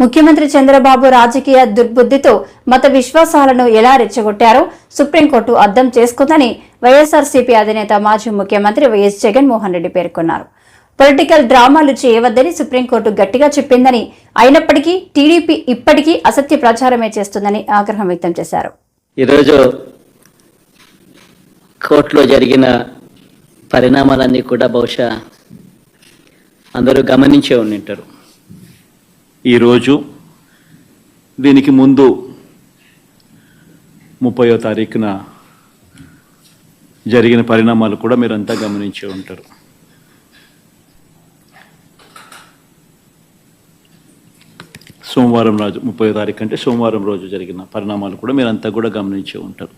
ముఖ్యమంత్రి చంద్రబాబు రాజకీయ దుర్బుద్ధితో మత విశ్వాసాలను ఎలా రెచ్చగొట్టారో సుప్రీంకోర్టు అర్థం చేసుకుందని వైఎస్ఆర్సీపీ అధినేత మాజీ ముఖ్యమంత్రి వైఎస్ జగన్మోహన్ రెడ్డి పేర్కొన్నారు. పొలిటికల్ డ్రామాలు చేయవద్దని సుప్రీంకోర్టు గట్టిగా చెప్పిందని అయినప్పటికీ టీడీపీ ఇప్పటికీ అసత్య ప్రచారమే చేస్తుందని ఆగ్రహం వ్యక్తం చేశారు. ఈరోజు కోర్టులో జరిగిన పరిణామాలన్నీ కూడా బహుశా అందరూ గమనించే ఉండింటారు. ఈరోజు దీనికి ముందు ముప్పయో తారీఖున జరిగిన పరిణామాలు కూడా మీరంతా గమనించి ఉంటారు. సోమవారం రోజు ముప్పయో తారీఖు అంటే సోమవారం రోజు జరిగిన పరిణామాలు కూడా మీరంతా కూడా గమనించి ఉంటారు.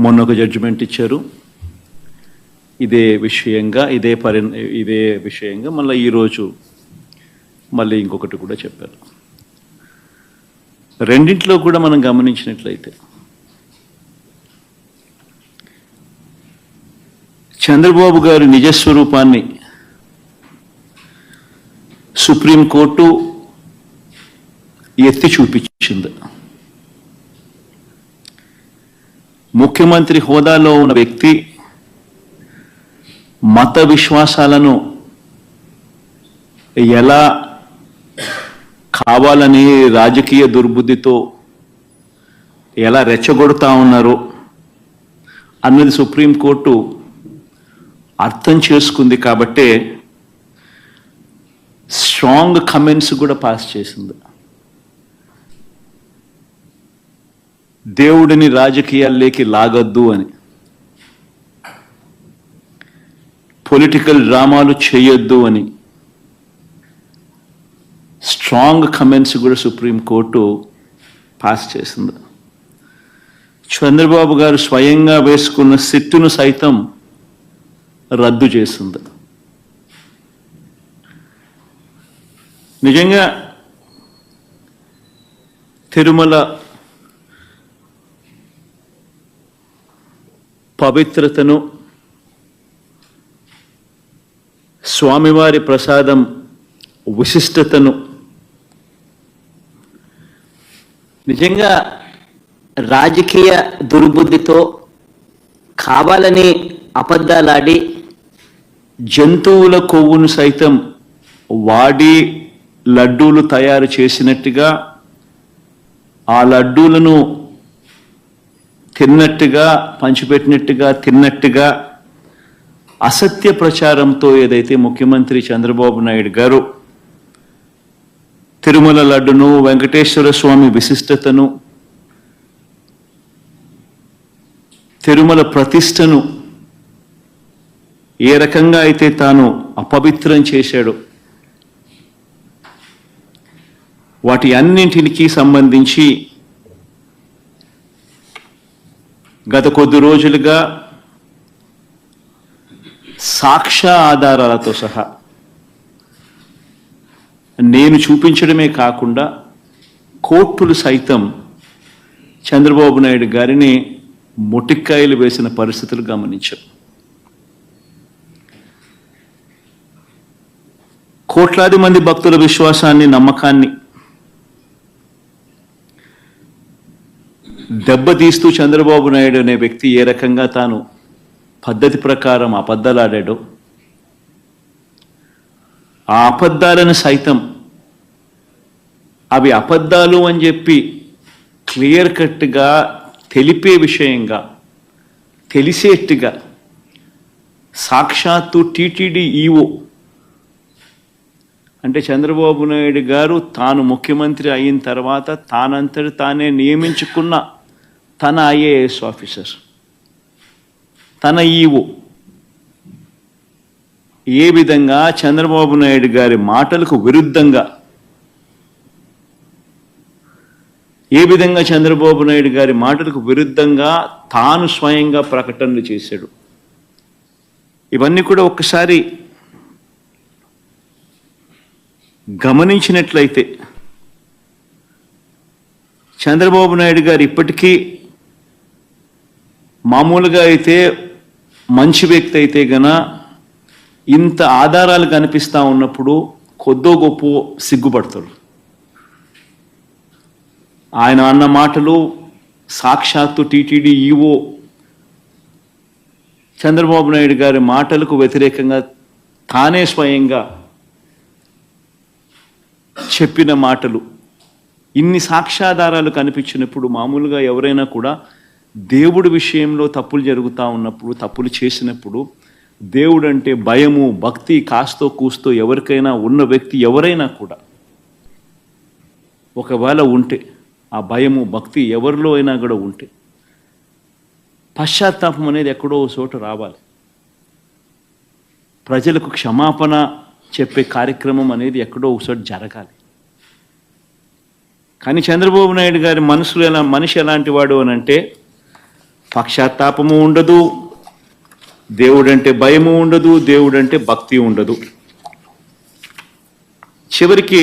మొన్న ఒక జడ్జిమెంట్ ఇచ్చారు. ఇదే విషయంగా ఇదే పరి ఇదే విషయంగా మళ్ళీ ఈరోజు మళ్ళీ ఇంకొకటి కూడా చెప్పారు రెండింటిలో కూడా మనం గమనించినట్లయితే చంద్రబాబు గారి నిజస్వరూపాన్ని సుప్రీంకోర్టు ఎత్తి చూపించింది. ముఖ్యమంత్రి హోదాలో ఉన్న వ్యక్తి మత విశ్వాసాలను ఎలా కావాలని రాజకీయ దుర్బుద్ధితో ఎలా రెచ్చగొడతా ఉన్నారో అన్నది సుప్రీంకోర్టు అర్థం చేసుకుంది కాబట్టే స్ట్రాంగ్ కమెంట్స్ కూడా పాస్ చేసింది. దేవుడిని రాజకీయాల్లోకి లాగొద్దు అని. పొలిటికల్ డ్రామాలు చేయొద్దు అని. స్ట్రాంగ్ కమెంట్స్ కూడా సుప్రీంకోర్టు పాస్ చేసింది. చంద్రబాబు గారు స్వయంగా వేసుకున్న సిట్టును సైతం రద్దు చేసింది. నిజంగా తిరుమల పవిత్రతను స్వామివారి ప్రసాదం విశిష్టతను నిజంగా రాజకీయ దుర్బుద్ధితో కావాలని అబద్ధాలాడి జంతువుల కొవ్వును సైతం వాడి లడ్డూలు తయారు చేసినట్టుగా ఆ లడ్డూలను తిన్నట్టుగా పంచిపెట్టినట్టుగా తిన్నట్టుగా అసత్య ప్రచారంతో ఏదైతే ముఖ్యమంత్రి చంద్రబాబు నాయుడు గారు తిరుమల లడ్డును వెంకటేశ్వర స్వామి విశిష్టతను తిరుమల ప్రతిష్టను ఏ రకంగా అయితే తాను అపవిత్రం చేశాడో వాటి అన్నింటికి సంబంధించి గత కొద్ది రోజులుగా సాక్ష్య ఆధారాలతో సహా నేను చూపించడమే కాకుండా కోర్టులు సైతం చంద్రబాబు నాయుడు గారిని మొటిక్కాయలు వేసిన పరిస్థితులు గమనించాం. కోట్లాది మంది భక్తుల విశ్వాసాన్ని నమ్మకాన్ని దెబ్బతీస్తూ చంద్రబాబు నాయుడు అనే వ్యక్తి ఏ రకంగా తాను పద్ధతి ప్రకారం అబద్ధాలాడాడో ఆ అబద్ధాలను సైతం. అవి అబద్ధాలు అని చెప్పి క్లియర్ కట్గా తెలిపే విషయంగా తెలిసేట్టుగా. సాక్షాత్తు టీటీడీ ఈఓ అంటే చంద్రబాబు నాయుడు గారు తాను ముఖ్యమంత్రి అయిన తర్వాత తానంతటి తానే నియమించుకున్న తన ఐఏఎస్ ఆఫీసర్ తన ఈఓ ఏ విధంగా చంద్రబాబు నాయుడు గారి మాటలకు విరుద్ధంగా ఏ విధంగా చంద్రబాబు నాయుడు గారి మాటలకు విరుద్ధంగా తాను స్వయంగా ప్రకటనలు చేశాడు. ఇవన్నీ కూడా ఒక్కసారి గమనించినట్లయితే చంద్రబాబు నాయుడు గారు ఇప్పటికీ మామూలుగా అయితే మంచి వ్యక్తి అయితే గన ఇంత ఆధారాలు కనిపిస్తా ఉన్నప్పుడు కొద్దో గొప్ప సిగ్గుపడతారు ఆయన అన్న మాటలు సాక్షాత్తు టీటీడీ ఈవో చంద్రబాబు నాయుడు గారి మాటలకు వ్యతిరేకంగా తానే స్వయంగా చెప్పిన మాటలు ఇన్ని సాక్ష్యాధారాలు కనిపించినప్పుడు మామూలుగా ఎవరైనా కూడా దేవుడి విషయంలో తప్పులు జరుగుతూ ఉన్నప్పుడు తప్పులు చేసినప్పుడు దేవుడు అంటే భయము భక్తి కాస్తో కూస్తో ఎవరికైనా ఉన్న వ్యక్తి ఎవరైనా కూడా ఒకవేళ ఉంటే ఆ భయము భక్తి ఎవరిలో అయినా కూడా ఉంటే పశ్చాత్తాపం అనేది ఎక్కడో చోట రావాలి. ప్రజలకు క్షమాపణ చెప్పే కార్యక్రమం అనేది ఎక్కడో ఒకసారి జరగాలి. కానీ చంద్రబాబు నాయుడు గారి మనసులో ఎలా మనిషి ఎలాంటి వాడు అని అంటే పక్షాత్తాపము ఉండదు దేవుడంటే భయము ఉండదు దేవుడంటే భక్తి ఉండదు. చివరికి